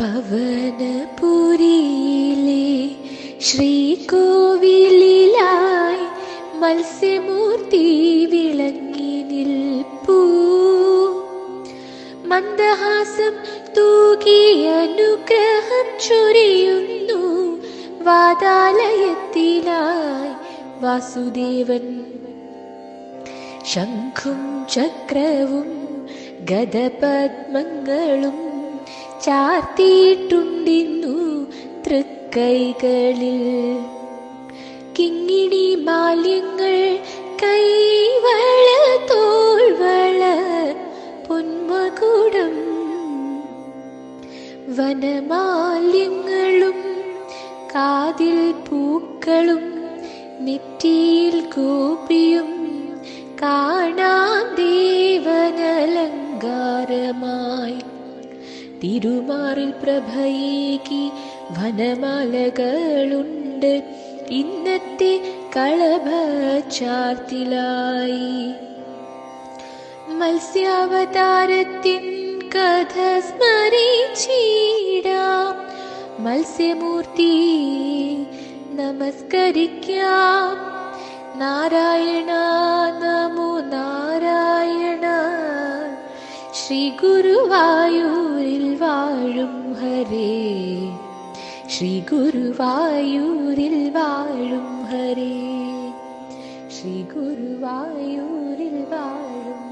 പവനപുരിയിലെ ശ്രീകോവിലായി മത്സ്യമൂർത്തി വിളങ്ങി നിൽപ്പൂ മന്ദഹാസം തൂകി അനുഗ്രഹം ചൊരിയുന്നു വാതാലയത്തിലായി വാസുദേവൻ ശംഖും ചക്രവും ഗതപത്മങ്ങളും ചാർത്തിയിട്ടുണ്ടിന്നു തൃക്കൈകളിൽ. കിങ്ങിണി ബാല്യങ്ങൾ കൈവള തോൾവള പൊന്മകുടം. വനമാല്യങ്ങളും കാതിൽ പൂക്കളും നെറ്റിയിൽ ഗോപിയും കാണാൻ തിരുമാറിൽ പ്രഭയേകി വനമാലകളുണ്ട് ഇന്നത്തെ കളഭ ചാർത്തിലായി മത്സ്യാവതാരത്തിൻ കഥ സ്മരിച്ചിടാം മത്സ്യമൂർത്തി നമസ്കരിക്കാം നാരായണ ശ്രീ ഗുരുവായൂരിൽ വാഴും ഹരേ ശ്രീ ഗുരുവായൂരിൽ വാഴും ഹരേ ശ്രീ ഗുരുവായൂരിൽ വാഴും